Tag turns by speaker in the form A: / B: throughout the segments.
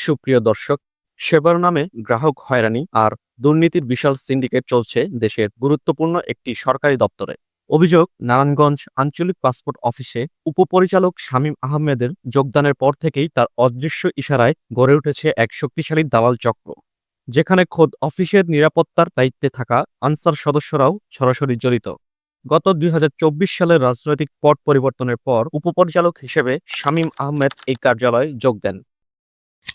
A: সুপ্রিয় দর্শক, সেবার নামে গ্রাহক হয়রানি আর দুর্নীতির বিশাল সিন্ডিকেট চলছে দেশের গুরুত্বপূর্ণ একটি সরকারি দপ্তরে। অভিযোগ, নারায়ণগঞ্জ আঞ্চলিক পাসপোর্ট অফিসে উপপরিচালক শামীম আহমেদের যোগদানের পর থেকেই তার অদৃশ্য ইশারায় গড়ে উঠেছে এক শক্তিশালী দালাল চক্র, যেখানে খোদ অফিসের নিরাপত্তার দায়িত্বে থাকা আনসার সদস্যরাও সরাসরি জড়িত। গত দুই হাজার চব্বিশ সালের রাজনৈতিক পট পরিবর্তনের পর উপপরিচালক হিসেবে শামীম আহমেদ এই কার্যালয়ে যোগ দেন।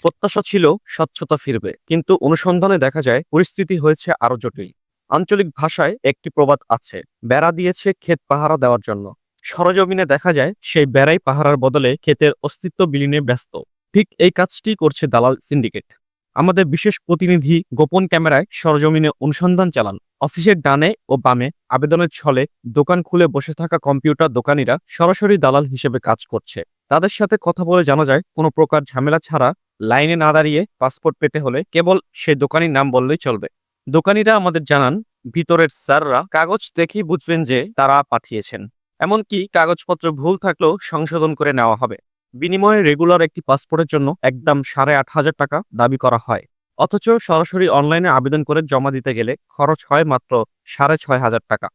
A: প্রত্যাশা ছিল স্বচ্ছতা ফিরবে, কিন্তু অনুসন্ধানে দেখা যায় পরিস্থিতি হয়েছে আরও জটিল। আঞ্চলিক ভাষায় একটি প্রবাদ আছে, বেড়া দিয়েছে ক্ষেত পাহারা দেওয়ার জন্য। সরজমিনে দেখা যায় সেই বেড়াই পাহারার বদলে ক্ষেতের অস্তিত্ব বিলীনে ব্যস্ত। ঠিক এই কাজটি করছে দালাল সিন্ডিকেট। আমাদের বিশেষ প্রতিনিধি গোপন ক্যামেরায় সরজমিনে অনুসন্ধান চালান। অফিসের ডানে ও বামে আবেদনের ছলে দোকান খুলে বসে থাকা কম্পিউটার দোকানিরা সরাসরি দালাল হিসেবে কাজ করছে। তাদের সাথে কথা বলে জানা যায়, কোনো প্রকার ঝামেলা ছাড়া লাইনে না দাঁড়িয়ে পাসপোর্ট পেতে হলে কেবল সেই দোকানির নাম বললেই চলবে। দোকানিরা আমাদের জানান, ভিতরের স্যাররা কাগজ দেখেই বুঝবেন যে তারা পাঠিয়েছেন। এমনকি কাগজপত্র ভুল থাকলেও সংশোধন করে নেওয়া হবে। বিনিময়ে রেগুলার একটি পাসপোর্টের জন্য একদম সাড়ে আট হাজার টাকা দাবি করা হয়। অথচ সরাসরি অনলাইনে আবেদন করে জমা দিতে গেলে খরচ হয় মাত্র সাড়ে ছয় হাজার টাকা।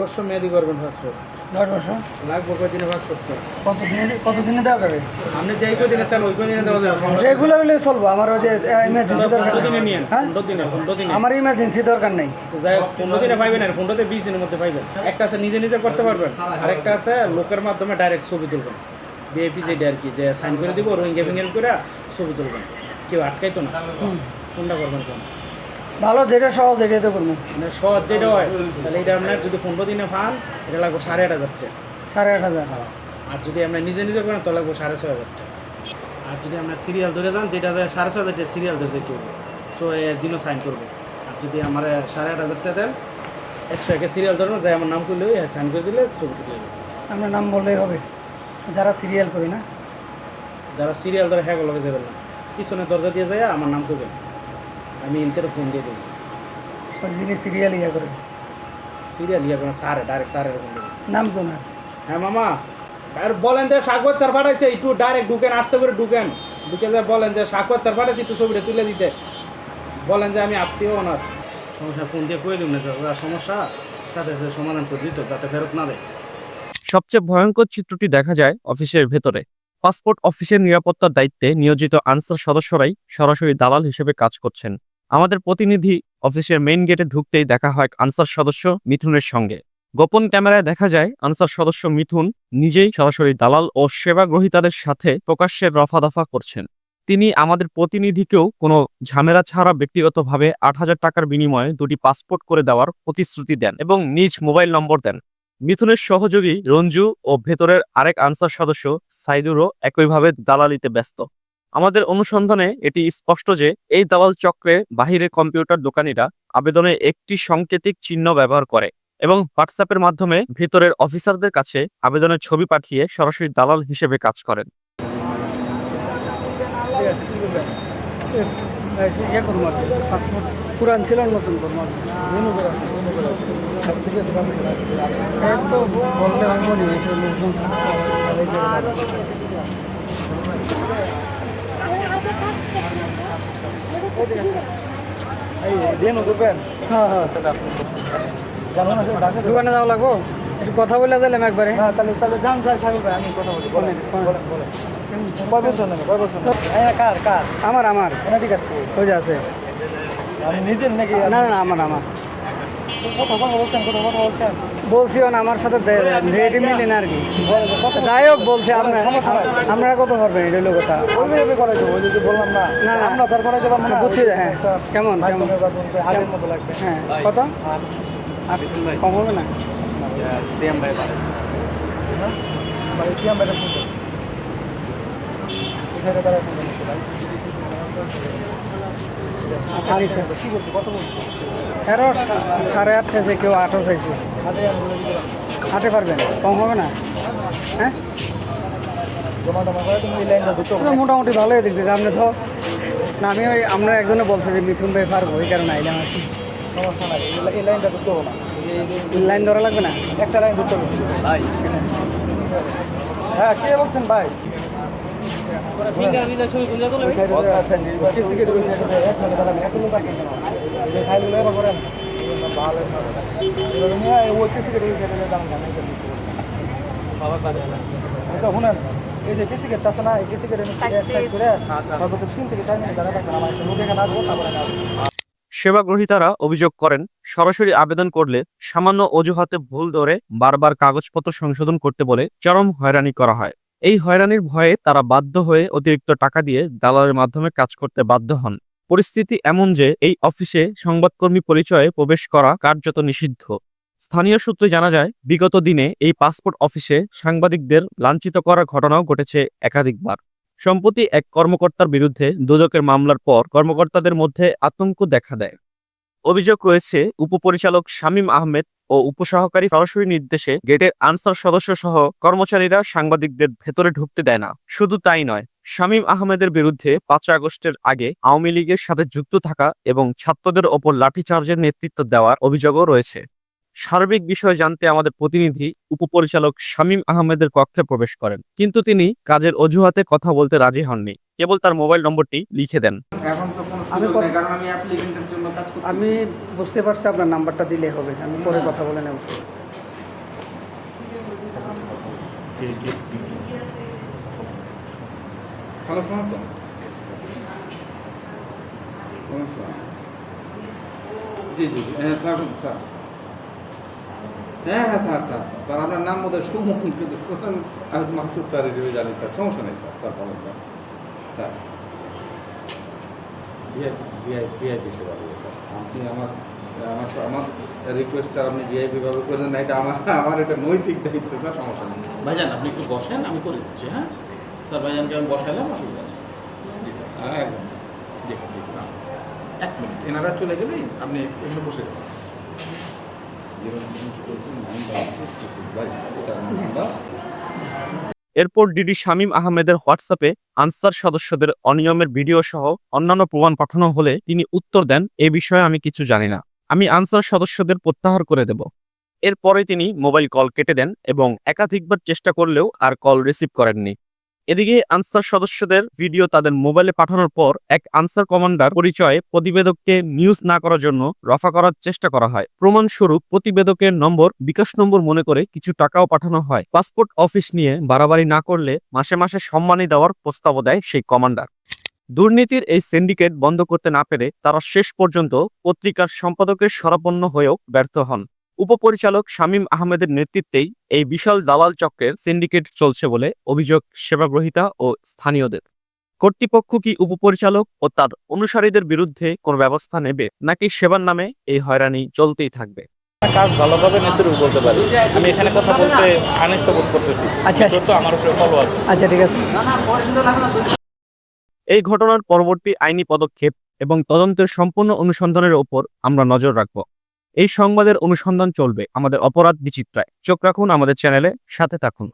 B: বছর মেয়াদি করবেন পাসপোর্ট।
C: দশ বছর।
B: দিনে পাসপোর্ট
C: কত দিনে কত দিনে দেওয়া যাবে?
B: আপনি যেই দিনে চান ওই দিনে দেওয়া যাবে।
C: হলে চলবো আমার ওই যে ইমার্জেন্সি দরকার
B: দিনে
C: নেই।
B: নিয়েন
C: হ্যাঁ?
B: পনেরো দিনে দিনে।
C: আমার ইমার্জেন্সি দরকার নেই।
B: যাই পনেরো দিনে পাইবেন আর বিশ দিনের মধ্যে পাইবেন। একটা আছে নিজে নিজে করতে পারবেন। আর একটা আছে লোকের মাধ্যমে ডাইরেক্ট ছবি তুলবেন। বিএপি যেটা আর কি যে সাইন করে দিব রোহিঙ্গা ফিঙ্গেল করে ছবি তুলবেন। কেউ আটকাইতো না। কোনটা করবেন কোন
C: ভালো যেটা সহজ এটাই তো করব।
B: মানে সহজ যেটা হয় তাহলে এটা আপনার যদি পনেরো দিনে পান এটা লাগবে সাড়ে আট হাজার টাকা।
C: সাড়ে আট হাজার।
B: হ্যাঁ। আর যদি আপনার নিজে নিজে করেন তাহলে লাগবে সাড়ে ছয় হাজার টাকা। আর যদি আপনার সিরিয়াল ধরে যান যেটা সাড়ে ছয় হাজার টাকা সিরিয়াল ধরে দিতে হবে সো এর জন্য সাইন করবে। আর যদি আমার সাড়ে আট হাজার টাকা দেন একশো একে সিরিয়াল ধরুন যাই আমার নাম করলে সাইন করে দিলে ছবি তুলে দেবে।
C: আপনার নাম বললেই হবে। যারা সিরিয়াল করি না।
B: যারা সিরিয়াল ধরে হ্যাঁ লগে যাবেন না পিছনে দরজা দিয়ে যায় আমার নাম করবেন আমি ইন্টারে ফোন দিয়ে দেবো
C: যিনি সিরিয়াল ইয়া করে?
B: সিরিয়াল ইয়া করেন সারে ডাইরেক্ট সারের ফোন দেবেন
C: নাম কোন
B: হ্যাঁ মামা। আর বলেন যে সাগর চার পাঠাইছে একটু ডাইরেক্ট ঢুকেন আস্তে করে ঢুকেন। ঢুকে যে বলেন যে সাগর চার পাঠাইছে একটু ছবিটা তুলে দিতে। বলেন যে আমি আত্মীয় ওনার। সমস্যা ফোন দিয়ে কয়ে দিন না যে সমস্যা সাথে সাথে সমাধান করে দিত যাতে ফেরত না দেয়।
A: সবচেয়ে ভয়ঙ্কর চিত্রটি দেখা যায় অফিসের ভেতরে। পাসপোর্ট অফিসের নিরাপত্তার দায়িত্বে নিয়োজিত আনসার সদস্যরাই সরাসরি দালাল হিসেবে কাজ করছেন। আমাদের প্রতিনিধি অফিসের মেইন গেটে ঢুকতেই দেখা হয় আনসার সদস্য মিথুনের সঙ্গে। গোপন ক্যামেরায় দেখা যায়, আনসার সদস্য মিথুন নিজেই সরাসরি দালাল ও সেবা গ্রহীতাদের সাথে প্রকাশ্যে রফাদফা করছেন। তিনি আমাদের প্রতিনিধিকেও কোনো ঝামেলা ছাড়া ব্যক্তিগতভাবে আট হাজার টাকার বিনিময়ে দুটি পাসপোর্ট করে দেওয়ার প্রতিশ্রুতি দেন এবং নিজ মোবাইল নম্বর দেন। মিথুনের সহযোগী রঞ্জু ও ভেতরের আরেক আনসার সদস্য সাইদুরও একইভাবে দালালিতে ব্যস্ত। আমাদের অনুসন্ধানে এটি স্পষ্ট যে এই দালাল চক্রে বাহিরে কম্পিউটার দোকানিরা আবেদনে একটি সংকেতিক চিহ্ন ব্যবহার করে এবং হোয়াটসঅ্যাপের মাধ্যমে ভিতরের অফিসারদের কাছে আবেদনের ছবি পাঠিয়ে সরাসরি দালাল হিসেবে কাজ করেন।
C: পুরান ছিল নতুন আমি বলি এইসব লোকজন হ্যাঁ হ্যাঁ দোকানে যাওয়া লাগবো? একটু কথা বলে দিলাম একবারে। তাহলে তাহলে যান স্যার সাহেব আমি কথা বলি। বলেন কয় বছর নেবে কয় বছর কার কার? আমার আমার। ঠিক আছে ওই আছে। আমি নিজের নাকি? না না না আমার আমার। কথা কথা বলছেন কথা কথা বলছেন। বলছিও না আমার সাথে রেডি মিলি না আর কি। যাই হোক বলছি আপনার আপনারা কত পারবেন এটা হলো কথা। বললাম না না আমরা তার করাই দেবো না বুঝছি হ্যাঁ কেমন কেমন? হ্যাঁ কত? কম হবে না? সিএম ভাই সিএম ভাই তেরো সাড়ে আট চাইছে কেউ আটও চাইছে। হাটে পারবেন কম হবে না? হ্যাঁ? মোটামুটি ভালোই দিকে আপনি তো না আমি ওই আপনার একজনে বলছে যে মিথুন ভাই পারব এই কারণে আইলাম আর কি।
D: সমস্যা নাই এই- এই লাইনটা ধরতে হবে না
C: লাইন ধরা লাগবে না?
D: একটা লাইন ধরতে হবে। ভাই হ্যাঁ কে বলছেন ভাই? শুনেন, এই যে কেসি গেটটা আছে না, এই কেসি গেটের নিচে এক সাইড করে, সর্বোচ্চ তিন থেকে চার মিনিট দাঁড়ায় থাকবেন। আমার একটা লোক এখানে আসব, তারপরে
A: সেবা গ্রহীতারা অভিযোগ করেন সরাসরি আবেদন করলে সামান্য অজুহাতে ভুল ধরে বারবার কাগজপত্র সংশোধন করতে বলে চরম হয়রানি করা হয়। এই হয়রানির ভয়ে তারা বাধ্য হয়ে অতিরিক্ত টাকা দিয়ে দালালের মাধ্যমে কাজ করতে বাধ্য হন। পরিস্থিতি এমন যে এই অফিসে সংবাদকর্মী পরিচয়ে প্রবেশ করা কার্যত নিষিদ্ধ। স্থানীয় সূত্রে জানা যায়, বিগত দিনে এই পাসপোর্ট অফিসে সাংবাদিকদের লাঞ্ছিত করার ঘটনাও ঘটেছে একাধিকবার। সম্প্রতি এক কর্মকর্তার বিরুদ্ধে দুদকের মামলার পর কর্মকর্তাদের মধ্যে আতঙ্ক দেখা দেয়। অভিযোগ রয়েছে, উপপরিচালক শামীম আহমেদ ও উপসহকারী সরাসরি নির্দেশে গেটের আনসার সদস্য সহ কর্মচারীরা সাংবাদিকদের ভেতরে ঢুকতে দেয় না। শুধু তাই নয়, শামীম আহমেদের বিরুদ্ধে পাঁচ আগস্টের আগে আওয়ামী লীগের সাথে যুক্ত থাকা এবং ছাত্রদের ওপর লাঠিচার্জের নেতৃত্ব দেওয়ার অভিযোগও রয়েছে। সার্বিক বিষয় জানতে আমাদের প্রতিনিধি উপপরিচালক শামীম আহমেদের কক্ষে প্রবেশ করেন, কিন্তু তিনি কাজের অজুহাতে কথা বলতে রাজি হননি। কেবল তার মোবাইল নম্বরটি লিখে দেন।
C: আমি
E: কারণ আমি অ্যাপ্লিকেন্টের জন্য কাজ করছি
C: আমি বুঝতে পারছি আপনার নাম্বারটা দিলে হবে আমি পরে
E: হ্যাঁ।
C: কথা বলে নেব।
E: হ্যালো জি জি হ্যাঁ থাকুন স্যার। হ্যাঁ হ্যাঁ স্যার স্যার স্যার স্যার আপনার নাম বোধহয় সুমন কিন্তু আমি মাকসুদ স্যার হিসেবে জানি স্যার সমস্যা নেই স্যার স্যার বলেন স্যার। স্যার ভিআইপি সেবা দেবো স্যার। আপনি আমার আমার আমার রিকোয়েস্ট স্যার আপনি ভিআইপি ভাবে করে দেন না এটা আমার আমার এটা নৈতিক দায়িত্ব স্যার সমস্যা নেই।
F: ভাইজান আপনি একটু বসেন আমি করে দিচ্ছি হ্যাঁ? স্যার ভাইজানকে আমি বসাইলাম অসুবিধা নেই।
E: জি স্যার। হ্যাঁ একদম। দেখুন দেখুন এক মিনিট এনারা চলে গেলেই আপনি এখানে বসে যাবেন জিরো নাইন এটা নাম্বার
A: এরপর ডিডি শামীম আহমেদের হোয়াটসঅ্যাপে আনসার সদস্যদের অনিয়মের ভিডিও সহ অন্যান্য প্রমাণ পাঠানো হলে তিনি উত্তর দেন, এ বিষয়ে আমি কিছু জানি না। আমি আনসার সদস্যদের প্রত্যাহার করে দেব। এরপরে তিনি মোবাইল কল কেটে দেন এবং একাধিকবার চেষ্টা করলেও আর কল রিসিভ করেননি। এদিকে আনসার সদস্যদের ভিডিও তাদের মোবাইলে পাঠানোর পর এক আনসার কমান্ডার পরিচয়ে প্রতিবেদককে নিউজ না করার জন্য রফা করার চেষ্টা করা হয়। প্রমাণস্বরূপ প্রতিবেদকের নম্বর, বিকাশ নম্বর মনে করে কিছু টাকাও পাঠানো হয়। পাসপোর্ট অফিস নিয়ে বাড়াবাড়ি না করলে মাসে মাসে সম্মানী দেওয়ার প্রস্তাবও দেয় সেই কমান্ডার। দুর্নীতির এই সিন্ডিকেট বন্ধ করতে না পেরে তারা শেষ পর্যন্ত পত্রিকার সম্পাদকের শরাপন্ন হয়েও ব্যর্থ হন। উপপরিচালক শামীম আহমেদের নেতৃত্বেই এই বিশাল দালাল চক্রের সিন্ডিকেট চলছে বলে অভিযোগ সেবাগ্রহীতা ও স্থানীয়দের। কর্তৃপক্ষ কি উপপরিচালক ও তার অনুসারীদের বিরুদ্ধে কোনো ব্যবস্থা নেবে নাকি সেবার নামে এই হয়রানি চলতেই থাকবে?
B: কাজ ভালোভাবে নেতৃত্ব বলতে পারি। আমি এখানে কথা বলতে আনিস্ত বোধ করতেছি।
C: আচ্ছা, আচ্ছা।
B: তো আমার উপরে ফলো আছে।
C: আচ্ছা ঠিক আছে।
A: এই ঘটনার পরবর্তী আইনি পদক্ষেপ এবং তদন্তের সম্পূর্ণ অনুসন্ধানের ওপর আমরা নজর রাখব। এই সংবাদের অনুসন্ধান চলবে আমাদের অপরাধ বিচিত্রায়। চোখ রাখুন আমাদের চ্যানেলে সাথে থাকুন।